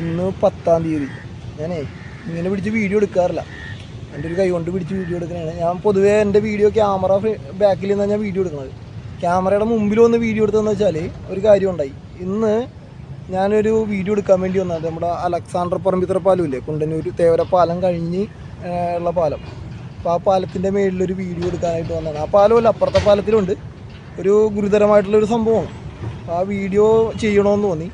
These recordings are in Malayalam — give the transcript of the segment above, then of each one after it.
ഇന്ന് പത്താം തീയതി. ഞാനേ ഇങ്ങനെ പിടിച്ച് വീഡിയോ എടുക്കാറില്ല. എന്റെ ഒരു കൈ കൊണ്ട് പിടിച്ച് വീഡിയോ എടുക്കുന്നതാണ് ഞാൻ പൊതുവേ എന്റെ വീഡിയോ ക്യാമറ ബാക്കിൽ നിന്നാണ് ഞാൻ വീഡിയോ എടുക്കുന്നത്. ക്യാമറയുടെ മുമ്പിൽ വന്ന് വീഡിയോ എടുത്തതെന്ന് വെച്ചാൽ ഒരു കാര്യം ഉണ്ടായി ഇന്ന് ഞാനൊരു വീഡിയോ എടുക്കാൻ വേണ്ടി വന്നത് നമ്മുടെ അലക്സാണ്ടർ പറമ്പിത്ര പാലം ഇല്ലേ കുണ്ടന്നൂർ തേവര പാലം കഴിഞ്ഞ് ഉള്ള പാലം. അപ്പോൾ ആ പാലത്തിന്റെ മേളിലൊരു വീഡിയോ എടുക്കാനായിട്ട് വന്നതാണ്. ആ പാലമല്ല അപ്പുറത്തെ പാലത്തിലുണ്ട്. ഒരു ഗുരുതരമായിട്ടുള്ളൊരു സംഭവമാണ്. ആ വീഡിയോ ചെയ്യണമെന്ന് തോന്നി.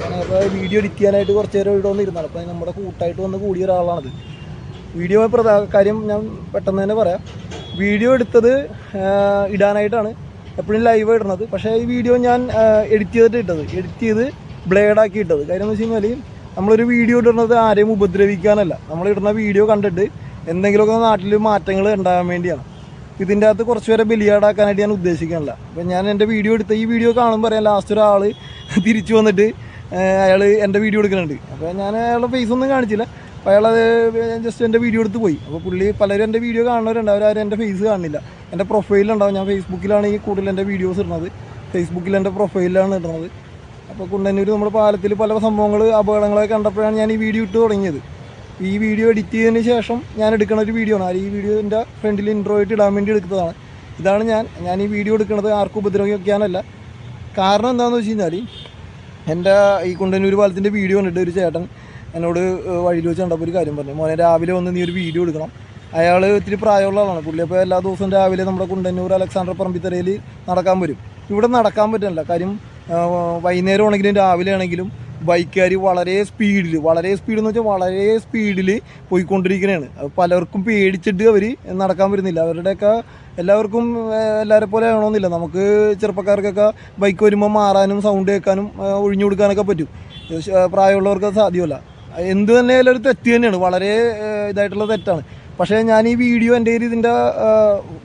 ഞാനപ്പോൾ വീഡിയോ എഡിറ്റ് ചെയ്യാനായിട്ട് കുറച്ച് നേരം ഇവിടെ വന്നിരുന്നാണ് അപ്പോൾ നമ്മുടെ കൂട്ടായിട്ട് വന്ന് കൂടിയ ഒരാളാണത്. വീഡിയോ പ്രധാന കാര്യം ഞാൻ പെട്ടെന്ന് തന്നെ പറയാം. വീഡിയോ എടുത്തത് ഇടാനായിട്ടാണ് എപ്പോഴും ലൈവ് ഇടുന്നത്. പക്ഷേ ഈ വീഡിയോ ഞാൻ എഡിറ്റ് ചെയ്തിട്ട് ഇട്ടത്. എഡിറ്റ് ചെയ്ത് ബ്ലേഡാക്കി ഇട്ടത്. കാര്യം എന്ന് വെച്ച് കഴിഞ്ഞാൽ നമ്മളൊരു വീഡിയോ ഇടുന്നത് ആരെയും ഉപദ്രവിക്കാനല്ല. നമ്മൾ ഇടുന്ന വീഡിയോ കണ്ടിട്ട് എന്തെങ്കിലുമൊക്കെ നാട്ടിൽ മാറ്റങ്ങൾ ഉണ്ടാകാൻ വേണ്ടിയാണ്. ഇതിന്റെ അകത്ത് കുറച്ച് പേരെ ബലിയാടാക്കാനായിട്ട് ഞാൻ ഉദ്ദേശിക്കാനില്ല. അപ്പം ഞാൻ എന്റെ വീഡിയോ എടുത്ത ഈ വീഡിയോ കാണുമ്പോൾ പറയാം ലാസ്റ്റ് ഒരാൾ തിരിച്ചു വന്നിട്ട് അയാൾ എന്റെ വീഡിയോ എടുക്കുന്നുണ്ട്. അപ്പോൾ ഞാൻ അയാളുടെ ഫേസ് ഒന്നും കാണിച്ചില്ല. അപ്പോൾ അയാൾ ജസ്റ്റ് എന്റെ വീഡിയോ എടുത്ത് പോയി. അപ്പോൾ പുള്ളി പലരും എന്റെ വീഡിയോ കാണുന്നവരുണ്ട്. അവരാരും എന്റെ ഫേസ് കാണുന്നില്ല എന്റെ പ്രൊഫൈലുണ്ടാവും ഞാൻ ഫേസ്ബുക്കിലാണ് ഈ കൂടുതൽ എന്റെ വീഡിയോസ് ഇടുന്നത്. ഫേസ്ബുക്കിൽ എന്റെ പ്രൊഫൈലാണ് ഇടുന്നത്. അപ്പോൾ കുണ്ടന്നൂർ നമ്മുടെ പാലത്തിൽ പല സംഭവങ്ങൾ അപകടങ്ങളൊക്കെ കണ്ടപ്പോഴാണ് ഞാൻ ഈ വീഡിയോ ഇട്ട് തുടങ്ങിയത്. ഈ വീഡിയോ എഡിറ്റ് ചെയ്തതിന് ശേഷം ഞാൻ എടുക്കുന്ന ഒരു വീഡിയോ ആണ്. ഈ വീഡിയോന്റെ ഫ്രണ്ടിൽ ഇൻട്രോ ആയിട്ട് ഇടാൻ വേണ്ടി എടുത്തതാണ്. ഇതാണ് ഞാൻ. ഞാൻ ഈ വീഡിയോ എടുക്കുന്നത് ആർക്കും ഉപദ്രവിക്കാനല്ല. കാരണം എന്താണെന്ന് വെച്ച് കഴിഞ്ഞാൽ എന്റെ ഈ കുണ്ടന്നൂർ പാലത്തിന്റെ വീഡിയോ കണ്ടിട്ട് ഒരു ചേട്ടൻ എന്നോട് വഴിയിൽ വെച്ച് കണ്ടപ്പോൾ ഒരു കാര്യം പറഞ്ഞു. മോനെ രാവിലെ വന്ന് നീ ഒരു വീഡിയോ എടുക്കണം. അയാൾ ഇത്തിരി പ്രായമുള്ള ആളാണ്. പുള്ളി അപ്പോൾ എല്ലാ ദിവസവും രാവിലെ നമ്മുടെ കുണ്ടന്നൂർ അലക്സാണ്ടർ പറമ്പിത്തറയിൽ നടക്കാൻ വരും. ഇവിടെ നടക്കാൻ പറ്റില്ല. കാര്യം വൈകുന്നേരം ആണെങ്കിലും രാവിലെ ആണെങ്കിലും ബൈക്കുകാർ വളരെ സ്പീഡിൽ വളരെ സ്പീഡ് എന്ന് വെച്ചാൽ വളരെ സ്പീഡിൽ പോയിക്കൊണ്ടിരിക്കുകയാണ് പലർക്കും പേടിച്ചിട്ട് അവർ നടക്കാൻ വരുന്നില്ല. അവരുടെയൊക്കെ എല്ലാവർക്കും എല്ലാവരെ പോലെ ആവണമെന്നില്ല നമുക്ക് ചെറുപ്പക്കാർക്കൊക്കെ ബൈക്ക് വരുമ്പോൾ മാറാനും സൗണ്ട് കേൾക്കാനും ഒഴിഞ്ഞു കൊടുക്കാനൊക്കെ പറ്റും. പ്രായമുള്ളവർക്ക് സാധ്യമല്ല. എന്ത് തന്നെയായാലും ഒരു തെറ്റ് തന്നെയാണ്. വളരെ ഇതായിട്ടുള്ള തെറ്റാണ്. പക്ഷേ ഞാൻ ഈ വീഡിയോ എന്റെ കയ്യിൽ ഇതിന്റെ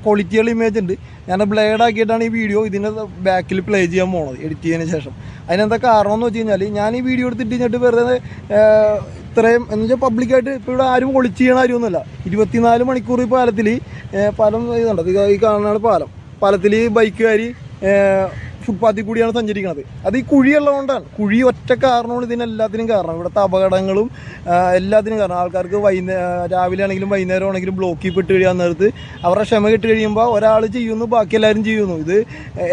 ക്വാളിറ്റിയുള്ള ഇമേജ് ഉണ്ട്. ഞാൻ ബ്ലേഡ് ആക്കിയിട്ടാണ് ഈ വീഡിയോ ഇതിന്റെ ബാക്കിൽ പ്ലേ ചെയ്യാൻ പോണത് എഡിറ്റ് ചെയ്തതിന് ശേഷം. അതിനെന്താ കാരണം എന്ന് വെച്ച് കഴിഞ്ഞാൽ ഞാൻ ഈ വീഡിയോ എടുത്തിട്ട് കഴിഞ്ഞിട്ട് വെറുതെ ഇത്രയും എന്ന് വെച്ചാൽ പബ്ലിക്കായിട്ട് ഇപ്പോൾ ഇവിടെ ആരും ഒളിച്ച് ചെയ്യണ കാര്യമൊന്നുമില്ല. ഇരുപത്തിനാല് മണിക്കൂർ ഈ പാലത്തിൽ പാലം ഇതുണ്ട്. ഇത് ഈ കാണുന്നതാണ് പാലം. പാലത്തിൽ ബൈക്കുകാർ ഫുട്പാത്തിൽ കൂടിയാണ് സഞ്ചരിക്കുന്നത്. അത് ഈ കുഴിയുള്ളതുകൊണ്ടാണ്. കുഴി ഒറ്റ കാരണമാണ് ഇതിനെല്ലാത്തിനും കാരണം. ഇവിടുത്തെ അപകടങ്ങളും എല്ലാത്തിനും കാരണം. ആൾക്കാർക്ക് വൈകുന്നേ രാവിലെ ആണെങ്കിലും വൈകുന്നേരം ആണെങ്കിലും ബ്ലോക്കിൽ പെട്ട് കഴിയാൻ നേരത്ത് അവരുടെ ക്ഷമ കിട്ടി കഴിയുമ്പോൾ ഒരാൾ ചെയ്യുന്നു ബാക്കി എല്ലാവരും ചെയ്യുന്നു. ഇത്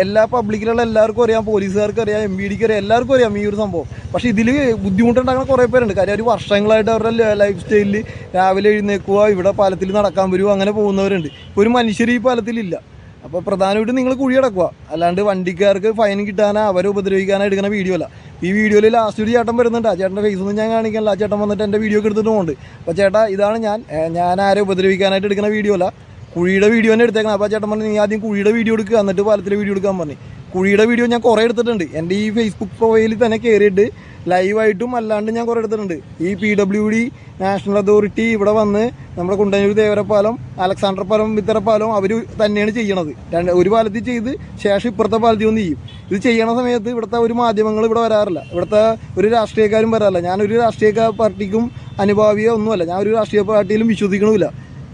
എല്ലാ പബ്ലിക്കിലുള്ള എല്ലാവർക്കും അറിയാം പോലീസുകാർക്ക് അറിയാം എം ബി ഡിക്ക് അറിയാം എല്ലാവർക്കും അറിയാം ഈ ഒരു സംഭവം. പക്ഷേ ഇതിൽ ബുദ്ധിമുട്ടുണ്ടാകുന്ന കുറേ പേരുണ്ട്. കാര്യം ഒരു വർഷങ്ങളായിട്ട് അവരുടെ ലൈഫ് സ്റ്റൈലിൽ രാവിലെ എഴുന്നേക്കുക ഇവിടെ പാലത്തിൽ നടക്കാൻ വരുമോ അങ്ങനെ പോകുന്നവരുണ്ട്. ഒരു മനുഷ്യർ ഈ പാലത്തിലില്ല. അപ്പോൾ പ്രധാനമായിട്ടും നിങ്ങൾ കുഴി അടക്കുക. അല്ലാണ്ട് വണ്ടിക്കാർക്ക് ഫൈൻ കിട്ടാനോ അവരെ ഉപദ്രവിക്കാനോ എടുക്കുന്ന വീഡിയോ അല്ല. ഈ വീഡിയോയിൽ ലാസ്റ്റ് ഒരു ചേട്ടൻ വരുന്നുണ്ട്. ആ ചേട്ടന്റെ ഫേസ് ഒന്നും ഞാൻ കാണിക്കാനില്ല ആ ചേട്ടൻ വന്നിട്ട് എന്റെ വീഡിയോ എടുത്തിട്ട് പോകുന്നുണ്ട് അപ്പോൾ ചേട്ടാ ഇതാണ് ഞാൻ. ഞാൻ ആരെ ഉപദ്രവിക്കാനായിട്ട് എടുക്കുന്ന വീഡിയോ അല്ല. കുഴിയുടെ വീഡിയോ തന്നെ എടുത്തേക്കണം. അപ്പോൾ ചേട്ടൻ പറഞ്ഞു നീ ആദ്യം കുഴിയുടെ വീഡിയോ എടുക്കുക എന്നിട്ട് പാലത്തിലെ വീഡിയോ എടുക്കാൻ പറഞ്ഞു. കുഴിയുടെ വീഡിയോ ഞാൻ കുറേ എടുത്തിട്ടുണ്ട്. എന്റെ ഈ ഫേസ്ബുക്ക് പ്രൊഫൈലിൽ തന്നെ കയറിയിട്ട് ലൈവായിട്ടും അല്ലാണ്ട് ഞാൻ കുറേ എടുത്തിട്ടുണ്ട്. ഈ P W D national authority ഇവിടെ വന്ന് നമ്മുടെ കുണ്ടന്നൂർ ദേവരപ്പാലം അലക്സാണ്ടർ പാലം വിത്തരപ്പാലം അവർ തന്നെയാണ് ചെയ്യണത്. രണ്ട് ഒരു പാലത്തിൽ ചെയ്ത് ശേഷം ഇപ്പുറത്തെ പാലത്തിൽ ഒന്ന് ചെയ്യും. ഇത് ചെയ്യണ സമയത്ത് ഇവിടുത്തെ ഒരു മാധ്യമങ്ങൾ ഇവിടെ വരാറില്ല. ഇവിടുത്തെ ഒരു രാഷ്ട്രീയക്കാരും വരാറില്ല. ഞാനൊരു രാഷ്ട്രീയ പാർട്ടിക്കും അനുഭാവിയോ ഒന്നുമല്ല. ഞാൻ ഒരു രാഷ്ട്രീയ പാർട്ടിയിലും വിശ്വസിക്കണമില്ല.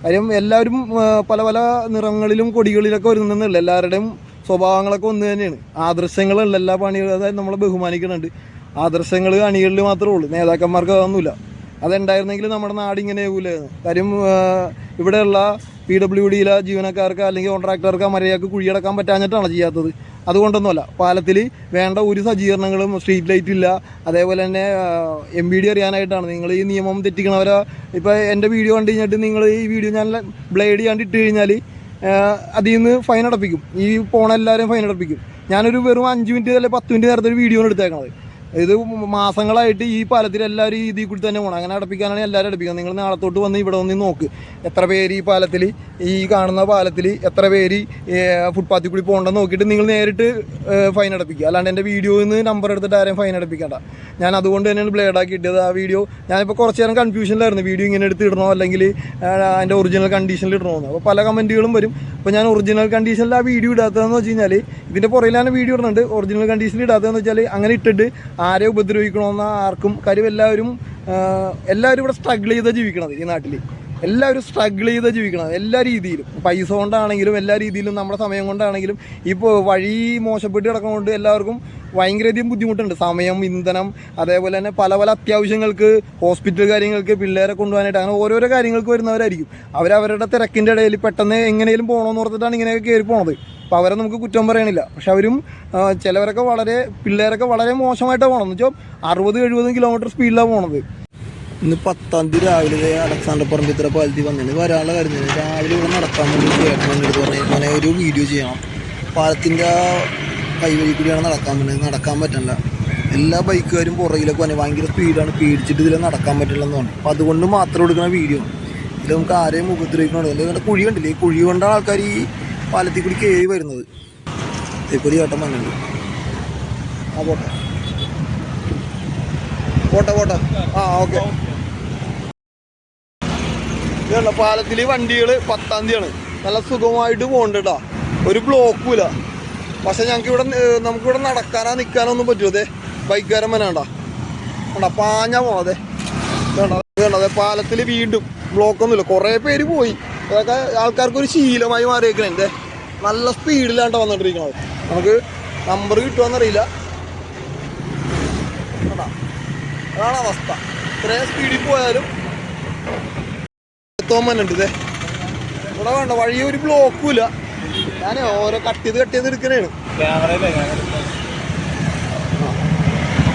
കാര്യം എല്ലാവരും പല പല നിറങ്ങളിലും കൊടികളിലൊക്കെ വരുന്നുണ്ടല്ല എല്ലാവരുടെയും സ്വഭാവങ്ങളൊക്കെ ഒന്ന് തന്നെയാണ്. ആദർശങ്ങളുള്ള എല്ലാ പണികളും അതായത് നമ്മളെ ബഹുമാനിക്കുന്നുണ്ട്. ആദർശങ്ങൾ അണികളിൽ മാത്രമേ ഉള്ളൂ. നേതാക്കന്മാർക്ക് അതൊന്നുമില്ല. അതുണ്ടായിരുന്നെങ്കിൽ നമ്മുടെ നാട് ഇങ്ങനെ ആകൂലായിരുന്നു. കാര്യം ഇവിടെയുള്ള പി ഡബ്ല്യു ഡിയിലെ ജീവനക്കാർക്ക് അല്ലെങ്കിൽ കോൺട്രാക്ടർക്ക് മര്യാദയ്ക്ക് കുഴിയടക്കാൻ പറ്റാഞ്ഞിട്ടാണ് ചെയ്യാത്തത്. അതുകൊണ്ടൊന്നുമല്ല. പാലത്തിൽ വേണ്ട ഒരു സജ്ജീകരണങ്ങളും സ്ട്രീറ്റ് ലൈറ്റ് ഇല്ല. അതേപോലെ തന്നെ എം ബി ഡി അറിയാനായിട്ടാണ്. നിങ്ങൾ ഈ നിയമം തെറ്റിക്കണവരെ. ഇപ്പോൾ എന്റെ വീഡിയോ കണ്ടു കഴിഞ്ഞിട്ട് നിങ്ങൾ ഈ വീഡിയോ ഞാൻ ബ്ലേഡ് ചെയ്യാണ്ട് ഇട്ട് കഴിഞ്ഞാൽ അതിൽ നിന്ന് ഫൈൻ അടപ്പിക്കും. ഈ പോണ എല്ലാവരെയും ഫൈൻ അടപ്പിക്കും. ഞാനൊരു വെറും അഞ്ച് മിനിറ്റ് അല്ലെങ്കിൽ പത്ത് മിനിറ്റ് നേരത്തെ ഒരു വീഡിയോ എടുത്തേക്കണത്. ഇത് മാസങ്ങളായിട്ട് ഈ പാലത്തിൽ എല്ലാവരും ഇതിൽ കൂടി തന്നെ പോകണം അങ്ങനെ അടപ്പിക്കാനാണ് എല്ലാവരും അടപ്പിക്കുന്നത്. നിങ്ങൾ നാളെ നാളത്തോട്ട് വന്ന് ഇവിടെ വന്ന് നോക്ക്. എത്ര പേര് ഈ പാലത്തിൽ ഈ കാണുന്ന പാലത്തിൽ എത്ര പേര് ഫുട്പാത്തിൽ കൂടി പോകണ്ടെന്ന് നോക്കിയിട്ട് നിങ്ങൾ നേരിട്ട് ഫൈൻ അടപ്പിക്കുക. അല്ലാണ്ട് എന്റെ വീഡിയോയിൽ നിന്ന് നമ്പർ എടുത്തിട്ട് ആരെയും ഫൈൻ അടപ്പിക്കണ്ട. ഞാൻ അതുകൊണ്ട് തന്നെയാണ് ബ്ലേഡ് ആക്കി ഇട്ടത് ആ വീഡിയോ ഞാനിപ്പോൾ കുറച്ച് നേരം കൺഫ്യൂഷനിലായിരുന്നു വീഡിയോ ഇങ്ങനെ എടുത്ത് ഇടണോ? അല്ലെങ്കിൽ അതിന്റെ ഒറിജിനൽ കണ്ടീഷനിൽ ഇടണോ എന്ന് അപ്പോൾ പല കമന്റുകളും വരും. അപ്പോൾ ഞാൻ ഒറിജിനൽ കണ്ടീഷനിൽ ആ വീഡിയോ ഇടാത്തതെന്ന് വെച്ച് കഴിഞ്ഞാൽ ഇതിന്റെ പുറയിലാണ് വീഡിയോ ഇടുന്നുണ്ട് ഒറിജിനൽ കണ്ടീഷനിൽ ഇടാത്തതെന്ന് വെച്ചാൽ അങ്ങനെ ഇട്ടിട്ട് ആരെ ഉപദ്രവിക്കണമെന്ന് ആർക്കും കാര്യം എല്ലാവരും എല്ലാവരും ഇവിടെ സ്ട്രഗിൾ ചെയ്താൽ ജീവിക്കണത് ഈ നാട്ടിൽ എല്ലാവരും സ്ട്രഗിൾ ചെയ്ത് ജീവിക്കണം എല്ലാ രീതിയിലും. പൈസ കൊണ്ടാണെങ്കിലും എല്ലാ രീതിയിലും നമ്മുടെ സമയം കൊണ്ടാണെങ്കിലും. ഇപ്പോൾ വഴി മോശപ്പെട്ട് കിടക്കുന്നതുകൊണ്ട് എല്ലാവർക്കും ഭയങ്കരധികം ബുദ്ധിമുട്ടുണ്ട്. സമയം ഇന്ധനം അതേപോലെ തന്നെ പല പല അത്യാവശ്യങ്ങൾക്ക് ഹോസ്പിറ്റൽ കാര്യങ്ങൾക്ക് പിള്ളേരെ കൊണ്ടുപോകാനായിട്ട് അങ്ങനെ ഓരോരോ കാര്യങ്ങൾക്ക് വരുന്നവരായിരിക്കും. അവരവരുടെ തിരക്കിന്റെ ഇടയിൽ പെട്ടെന്ന് എങ്ങനെയും പോകണമെന്ന് ഓർത്തിട്ടാണ് ഇങ്ങനെയൊക്കെ കയറി പോണത്. അപ്പോൾ അവരെ നമുക്ക് കുറ്റം പറയണില്ല. പക്ഷെ അവരും ചിലവരൊക്കെ വളരെ പിള്ളേരൊക്കെ വളരെ മോശമായിട്ടാണ് പോകണം എന്ന് വെച്ചാൽ അറുപത് എഴുപതും കിലോമീറ്റർ സ്പീഡിലാണ് പോണത്. ഇന്ന് പത്താം തീയതി രാവിലെ അലക്സാണ്ടർ പറമ്പിത്ര പാലത്തിൽ വന്നിട്ട് വരാനുള്ള കാര്യം രാവിലെ ഇവിടെ നടക്കാൻ വേണ്ടി ചേട്ടൻ പറഞ്ഞു ഇങ്ങനെ ഒരു വീഡിയോ ചെയ്യണം. പാലത്തിന്റെ ആ കൈവഴി കൂടിയാണ് നടക്കാൻ പറ്റുന്നത് നടക്കാൻ പറ്റില്ല എല്ലാ ബൈക്കുകാരും പുറകിലൊക്കെ വന്നെ ഭയങ്കര സ്പീഡാണ് പേടിച്ചിട്ട് ഇതിൽ നടക്കാൻ പറ്റില്ല എന്ന് പറഞ്ഞു. അപ്പോൾ അതുകൊണ്ട് മാത്രം എടുക്കുന്ന വീഡിയോ ഇത് നമുക്ക് ആരെയും മുഖത്തിലേക്കാണ് അല്ലെങ്കിൽ കുഴി കണ്ടില്ലേ? ഈ കുഴി കൊണ്ടാണ് ആൾക്കാർ ഈ പാലത്തിൽ കൂടി കയറി വരുന്നത്. ഇതേപോലെ ചേട്ടൻ വന്നിട്ടുണ്ട്. ആ പോട്ടെ. പോട്ടെ പോട്ടെ. ആ ഓക്കെ. ഇതുണ്ട് പാലത്തിൽ വണ്ടികൾ പത്താം തീയതിയാണ്. നല്ല സുഖമായിട്ട് പോകണ്ട ഒരു ബ്ലോക്കും ഇല്ല പക്ഷെ ഞങ്ങൾക്ക് ഇവിടെ നമുക്കിവിടെ നടക്കാനോ നിൽക്കാനോ ഒന്നും പറ്റുമോ അതെ ബൈക്കുകാരൻ വേണ്ടാ വേണ്ട പാഞ്ഞാ പോണതെ വേണ്ട അതെ പാലത്തിൽ വീണ്ടും ബ്ലോക്കൊന്നുമില്ല. കുറേ പേര് പോയി. അതൊക്കെ ആൾക്കാർക്ക് ഒരു ശീലമായി മാറിയേക്കണേ. എന്തേ നല്ല സ്പീഡിലാണ്ട വന്നിട്ടിരിക്കണത്. നമുക്ക് നമ്പർ കിട്ടുമെന്നറിയില്ല കേട്ടോ അതാണ് അവസ്ഥ. ഇത്രയും സ്പീഡിൽ പോയാലും തോമന്നുണ്ട് ഇതേ. ഇവിടെ വേണ്ട വഴി ഒരു ബ്ലോക്കും ഇല്ല. ഞാൻ ഓരോ കട്ട് ചെയ്ത് കട്ട് ചെയ്ത് എടുക്കണേണ്.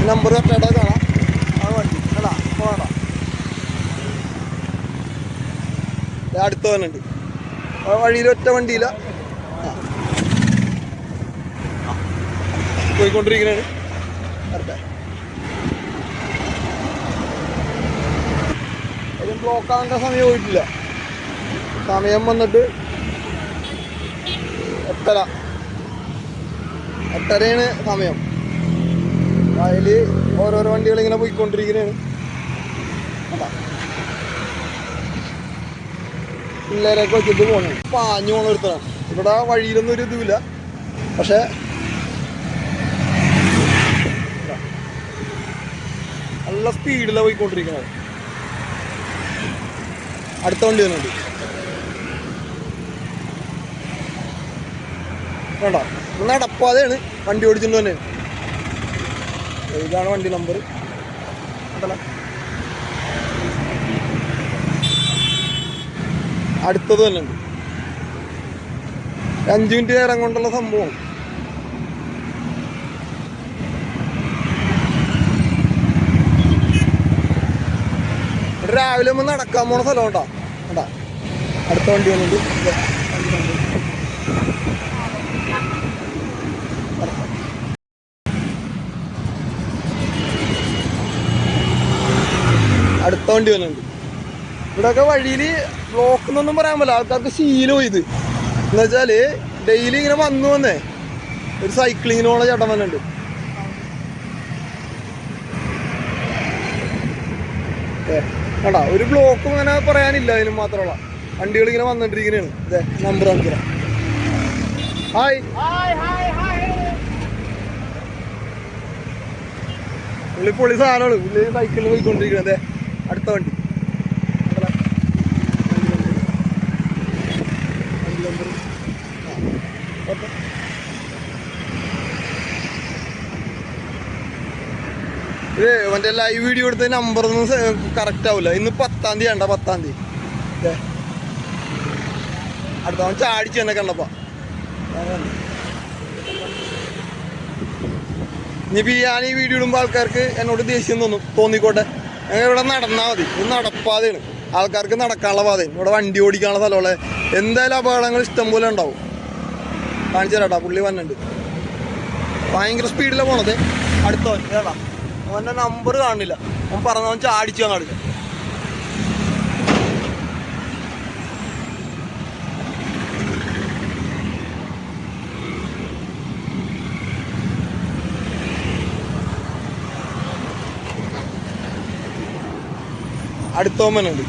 നമ്പർ കറക്റ്റായിട്ട് കാണാം. ആ വണ്ടി. അല്ല പോടാ അടുത്ത വന്നുണ്ട് ആ വഴിയിൽ ഒറ്റ വണ്ടിയില്ല. പോയിക്കൊണ്ടിരിക്കണേണ്. കറക്റ്റാ അതിന് ബ്ലോക്ക് ആകേണ്ട സമയം പോയിട്ടില്ല. സമയം വന്നിട്ട് എട്ടര. എട്ടരയാണ് സമയം. അതിൽ ഓരോരോ വണ്ടികൾ ഇങ്ങനെ പോയിക്കൊണ്ടിരിക്കുന്നതാണ് പിള്ളേരൊക്കെ വെച്ചിട്ട് പോകണം പാഞ്ഞു പോണ ഒരുത്തണം ഇവിടെ വഴിയിലൊന്നും ഒരു ഇതുമില്ല. പക്ഷേ നല്ല സ്പീഡിലാണ് പോയിക്കൊണ്ടിരിക്കുന്നത് അടുത്ത വണ്ടി വന്നുണ്ട്. വേണ്ട? നന്നായിട്ട് അപ്പാതെയാണ് വണ്ടി ഓടിച്ചിട്ട് തന്നെ ഇതാണ് വണ്ടി നമ്പർ അടുത്തത് തന്നെ ഉണ്ട് അഞ്ചു മിനിറ്റ് നേരം കൊണ്ടുള്ള സംഭവം. രാവിലെ ഒന്ന് നടക്കാൻ പോണ സ്ഥലം കേട്ടോ. കേട്ടാ അടുത്ത വണ്ടി വന്നിട്ട്. അടുത്ത വണ്ടി വന്നിട്ടുണ്ട് ഇവിടെയൊക്കെ വഴിയിൽ ബ്ലോക്ക് എന്നൊന്നും പറയാൻ പറ്റില്ല. ആൾക്കാർക്ക് ശീലം ഇത്. എന്ന് വെച്ചാൽ ഡെയിലി ഇങ്ങനെ വന്നു വന്നേ. ഒരു സൈക്ലിങ്ങിന് പോണ ചേട്ടൻ വന്നിട്ടുണ്ട് ഏ, കണ്ടാ ഒരു ബ്ലോക്കും അങ്ങനെ പറയാനില്ല അതിന് മാത്രമുള്ള വണ്ടികൾ ഇങ്ങനെ വന്നിട്ടിരിക്കുന്നതാണ് ഇതേ നമ്പർ അഞ്ചര ഹായ് പുള്ളി പൊളി സാധനമാണ്. പുള്ളി സൈക്കിളിൽ പോയിക്കൊണ്ടിരിക്കുന്നത് അതെ അടുത്ത വണ്ടി? വണ്ടി നമ്പർ ഓക്കെ. ഇത് മറ്റേ ലൈവ് വീഡിയോ എടുത്ത നമ്പർ ഒന്നും കറക്റ്റ് ആവില്ല ഇന്ന് പത്താം തീയതി വേണ്ട പത്താം തീയതി. അടുത്തവൻ അടുത്ത ചാടിച്ച് തന്നെ കണ്ടപ്പോ. ഇനിയിപ്പോ ഞാൻ ഈ വീഡിയോ ഇടുമ്പോൾ ആൾക്കാർക്ക് എന്നോട് ദേഷ്യം തോന്നും. തോന്നിക്കോട്ടെ. ഞങ്ങൾ ഇവിടെ നടന്നാൽ മതി. ഇത് നടപ്പാതെയാണ്. ആൾക്കാർക്ക് നടക്കാനുള്ള പാതയും ഇവിടെ വണ്ടി ഓടിക്കാനുള്ള സ്ഥലമുള്ള എന്തായാലും അപകടങ്ങൾ ഇഷ്ടം പോലെ ഉണ്ടാവും. കാണിച്ചു തരാട്ടാ പുള്ളി വന്നിട്ടുണ്ട്. ഭയങ്കര സ്പീഡിലാണ് പോണത്. അടുത്തവൻ ഏതാ അവന്റെ നമ്പർ കാണില്ല. അവൻ പറഞ്ഞവൻ ചാടിച്ചു കാണില്ല അടുത്തോമനുണ്ട്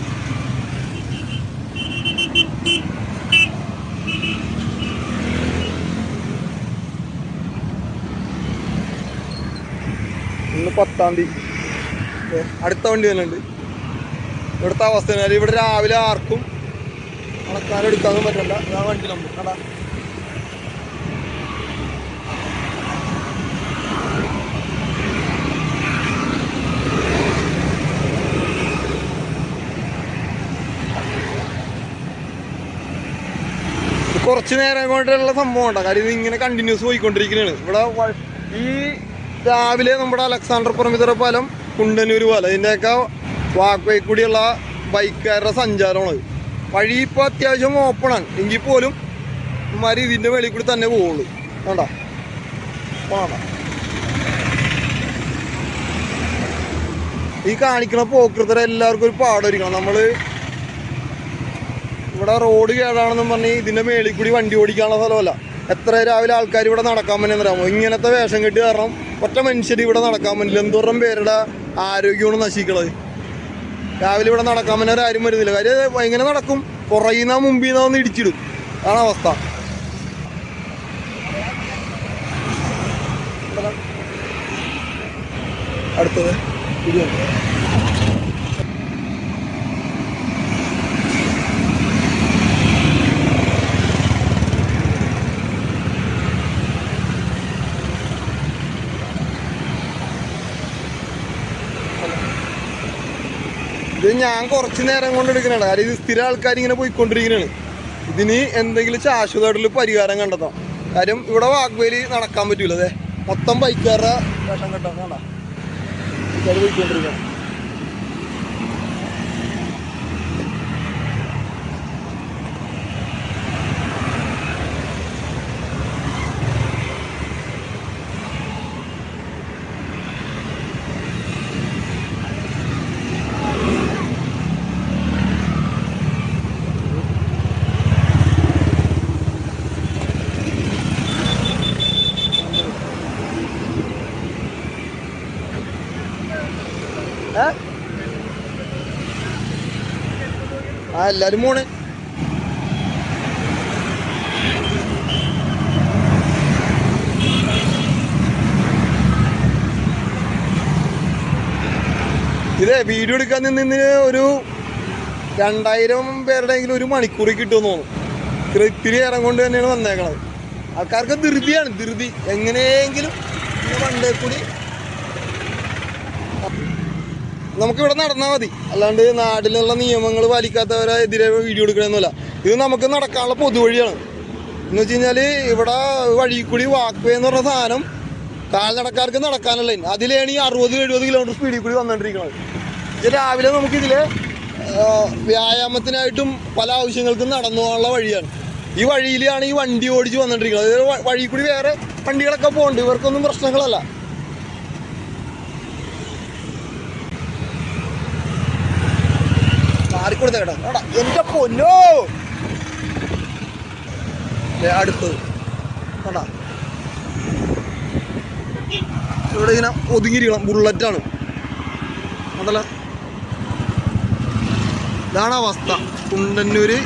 പത്താം തീയതി. അടുത്ത വണ്ടി വരുന്നുണ്ട്. ഇവിടുത്തെ അവസ്ഥ ഇവിടെ രാവിലെ ആർക്കും നടക്കാനും എടുക്കാനും പറ്റണ്ട. ഞാൻ വണ്ടി നമ്മൾ കടാ കുറച്ച് നേരം കൊണ്ടുള്ള സംഭവം ഉണ്ടോ? കാര്യം ഇങ്ങനെ കണ്ടിന്യൂസ് പോയിക്കൊണ്ടിരിക്കുന്നതാണ് ഇവിടെ ഈ രാവിലെ നമ്മുടെ അലക്സാണ്ടർ പുറമിതറ പാലം കുണ്ടന്നൂർ പാലം. ഇതിന്റെയൊക്കെ വാക്ക് വേ കൂടിയുള്ള ബൈക്കുകാരുടെ സഞ്ചാരമാണ് വഴി ഇപ്പോൾ അത്യാവശ്യം ഓപ്പണാണ് എങ്കിൽ പോലും ഇമാര് ഇതിന്റെ വെളിയിൽ കൂടി തന്നെ പോവുള്ളൂ. വേണ്ട. വേണ്ട. ഈ കാണിക്കണ പോക്കൃതരെ എല്ലാവർക്കും ഒരു പാടൊരുക്കണം. നമ്മൾ ഇവിടെ റോഡ് കേടാണെന്ന് പറഞ്ഞ് ഇതിന്റെ മേളിൽ കൂടി വണ്ടി ഓടിക്കാനുള്ള സ്ഥലമല്ല. എത്ര രാവിലെ ആൾക്കാർ ഇവിടെ നടക്കാൻ പറ്റുന്നറിയാമോ ഇങ്ങനത്തെ വേഷം കെട്ടി കാരണം ഒറ്റ മനുഷ്യർ ഇവിടെ നടക്കാൻ പറ്റില്ല. എന്തോരം പേരുടെ ആരോഗ്യമാണ് നശിക്കണത്? രാവിലെ ഇവിടെ നടക്കാൻ പറ്റുന്നവർ ആരും വരുന്നില്ല. കാര്യം ഭയങ്കര നടക്കും. പുറയുന്ന മുമ്പിൽ നിന്ന് ഇടിച്ചിടും. അതാണ് അവസ്ഥ. അടുത്തത്. ഇടിയുണ്ട് ഇത് ഞാൻ കുറച്ച് നേരം കൊണ്ട് എടുക്കണതാണ്. കാര്യം ഇത് സ്ഥിരം ആൾക്കാർ ഇങ്ങനെ പോയിക്കൊണ്ടിരിക്കുന്നതാണ് ഇതിന് എന്തെങ്കിലും ശാശ്വതമായിട്ടുള്ള പരിഹാരം കണ്ടെത്താം കാര്യം ഇവിടെ വാഗ്വേലി നടക്കാൻ പറ്റൂല അതെ? മൊത്തം ബൈക്കുകാരുടെ വേഷം കെട്ടാൻ പോയിക്കൊണ്ടിരിക്കണം ആ എല്ലാരും പോണ്. ഇതേ വീഡിയോ എടുക്കാൻ നിന്ന് ഒരു രണ്ടായിരം പേരുടെയെങ്കിലും ഒരു മണിക്കൂർ കിട്ടുമെന്ന് തോന്നുന്നു. ഇത്തിരി നേരം കൊണ്ട് തന്നെയാണ് വന്നേക്കണത്. ആൾക്കാർക്ക് ധൃതിയാണ് ധൃതി. എങ്ങനെയെങ്കിലും വണ്ടേ കൂടി നമുക്കിവിടെ നടന്നാൽ മതി. അല്ലാണ്ട് നാട്ടിലുള്ള നിയമങ്ങൾ പാലിക്കാത്തവരെതിരെ വീഡിയോ എടുക്കണമെന്നില്ല ഇത് നമുക്ക് നടക്കാനുള്ള പൊതുവഴിയാണ്. എന്ന് വെച്ച് കഴിഞ്ഞാൽ ഇവിടെ വഴി കൂടി വാക്ക് വേ എന്ന് പറഞ്ഞ സാധനം കാൽനടക്കാർക്ക് നടക്കാനുള്ള അതിലാണ് ഈ അറുപത് എഴുപത് കിലോമീറ്റർ സ്പീഡിൽ കൂടി വന്നുകൊണ്ടിരിക്കുന്നത് ഇത് രാവിലെ നമുക്കിതിൽ വ്യായാമത്തിനായിട്ടും പല ആവശ്യങ്ങൾക്കും നടന്നു പോകാനുള്ള വഴിയാണ്. ഈ വഴിയിലാണ് ഈ വണ്ടി ഓടിച്ച് വന്നുകൊണ്ടിരിക്കുന്നത് അതായത് വഴി കൂടി വേറെ വണ്ടികളൊക്കെ പോകുന്നുണ്ട് ഇവർക്കൊന്നും പ്രശ്നങ്ങളല്ല. മാറിക്കൊടുത്ത കേട്ടോ. എന്റെ പൊന്നോ. ദേ അടുത്തത് കണ്ടാ? ഇവിടെ ഇങ്ങനെ ഒതുങ്ങിയിരിക്കണം. ബുള്ളറ്റാണ് കണ്ടല്ലോ? ഇതാണ് അവസ്ഥ. കുണ്ടന്നൂര്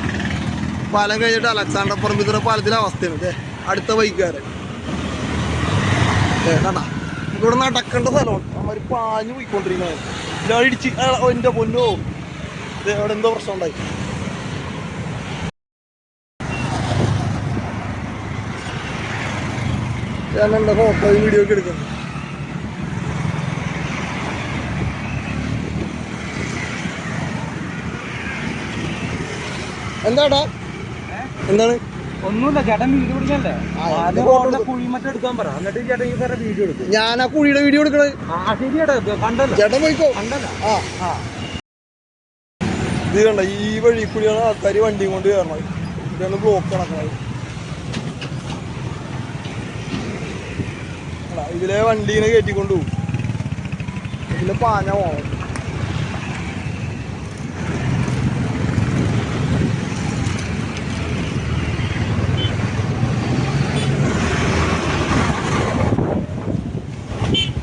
പാലം കഴിഞ്ഞിട്ട് അലക്സാണ്ടർ പറമ്പിത്തുറ പാലത്തിലെ അവസ്ഥയാണ്. അതെ അടുത്ത ബൈക്കുകാരൻ ഇവിടെ നടക്കേണ്ട സ്ഥലമാണ്. അവർ പാഞ്ഞു പോയിക്കൊണ്ടിരിക്കുന്നത്. ഇടിച്ച്. എന്റെ പൊന്നോ. ദേ അവിടെ എന്തോ പ്രശ്നം ഉണ്ടായി ഞാൻ ഫോട്ടോ വീഡിയോ ഒക്കെ എടുക്കുന്നു എന്താടാ? എന്താണ്? ഒന്നുമില്ല ചേട്ടൻ വീഡിയോ എടുക്കല്ലേ? ആ, ആദ്യം ഇത് photo റോഡിലെ എടുക്കും. കുഴി മറ്റം എടുക്കാൻ പറ. എന്നിട്ട് ചേട്ടൻ ഈ സാറെ വീഡിയോ എടുക്കും. ഞാൻ ആ കുഴിയുടെ വീഡിയോ എടുക്കണേ ആ ശരി ചേട്ടാ കണ്ടല്ലോ. ചേട്ടൻ പോയിക്കോ? കണ്ടല്ലോ. ആ. ആ. ഇത് കണ്ട? ഈ വഴി കൂടിയാണ് ആൾക്കാർ വണ്ടിയും കൊണ്ട് കയറണത്. ഇതാണ് ബ്ലോക്ക് നടക്കുന്നത് ഇതിലെ വണ്ടീനെ കയറ്റിക്കൊണ്ടു ഇതിലെ പാഞ്ഞ പോകണം